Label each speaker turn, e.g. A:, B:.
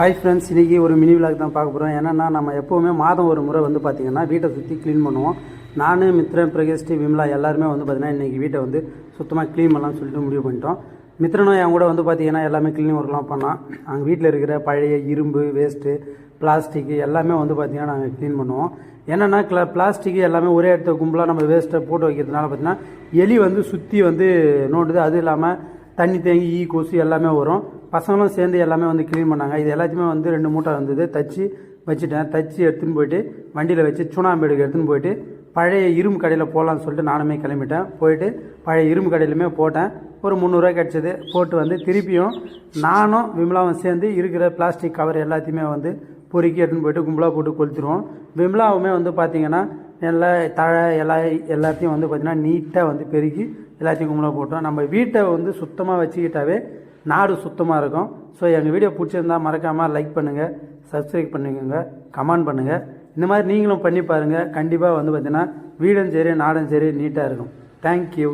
A: Hi friends இன்றைக்கி ஒரு mini vlog தான் பார்க்க போகிறோம் என்னென்னா நம்ம எப்போவுமே மாதம் ஒரு முறை வந்து பார்த்திங்கன்னா வீட்டை சுற்றி க்ளீன் பண்ணுவோம். நான் மித்ரன் பிரகேஷ்டி விமலா எல்லாருமே வந்து பார்த்திங்கன்னா இன்றைக்கி வீட்டை வந்து சுத்தமாக க்ளீன் பண்ணலாம்னு சொல்லிட்டு முடிவு பண்ணிட்டோம். மித்ரனும் என் கூட வந்து பார்த்திங்கன்னா எல்லாமே க்ளீன் ஒர்க்லாம் பண்ணால் அங்கே வீட்டில் இருக்கிற பழைய இரும்பு வேஸ்ட்டு பிளாஸ்டிக்கு எல்லாமே வந்து பார்த்திங்கன்னா நாங்கள் க்ளீன் பண்ணுவோம். என்னென்னா கிள பிளாஸ்டிக்கு எல்லாமே ஒரே இடத்த கும்பலாக நம்ம வேஸ்ட்டை போட்டு வைக்கிறதுனால பார்த்திங்கன்னா எலி வந்து சுற்றி வந்து நோண்டுது. அது இல்லாமல் தண்ணி தேங்கி ஈ கொசு எல்லாமே வரும். பசங்களும் சேர்ந்து எல்லாமே வந்து க்ளீன் பண்ணாங்க. இது எல்லாத்தையுமே வந்து ரெண்டு மூட்டை வந்தது தச்சு வச்சுட்டேன். தச்சு எடுத்துன்னு போயிட்டு வண்டியில் வச்சு சுண்ணாம்பேடுக்கு எடுத்துன்னு போயிட்டு பழைய இரும்பு கடையில் போகலான்னு சொல்லிட்டு நானுமே கிளம்பிட்டேன். போயிட்டு பழைய இரும்பு கடையிலுமே போட்டேன். ஒரு முந்நூறுரூவா கிடச்சிது. போட்டு வந்து திருப்பியும் நானும் விமலாவும் சேர்ந்து இருக்கிற பிளாஸ்டிக் கவர் எல்லாத்தையுமே வந்து பொறுக்கி எடுத்துன்னு போயிட்டு கும்பலாக போட்டு கொளுத்துருவோம் விமலாவுமே வந்து பார்த்திங்கன்னா எல்லா தழை எல்லா எல்லாத்தையும் வந்து பார்த்திங்கன்னா நீட்டாக வந்து பெருக்கி எல்லாத்தையும் கும்பலாக போட்டோம். நம்ம வீட்டை வந்து சுத்தமாக வச்சுக்கிட்டாவே நாடு சுத்தமாக இருக்கும். ஸோ எங்கள் வீடியோ பிடிச்சிருந்தா மறக்காமல் லைக் பண்ணுங்கள் சப்ஸ்கிரைப் பண்ணிக்கோங்க கமெண்ட் பண்ணுங்கள் இந்த மாதிரி நீங்களும் பண்ணி பாருங்கள் கண்டிப்பாக வந்து பார்த்திங்கன்னா வீடும் சரி நாடும் சரி நீட்டாக இருக்கும். தேங்க்யூ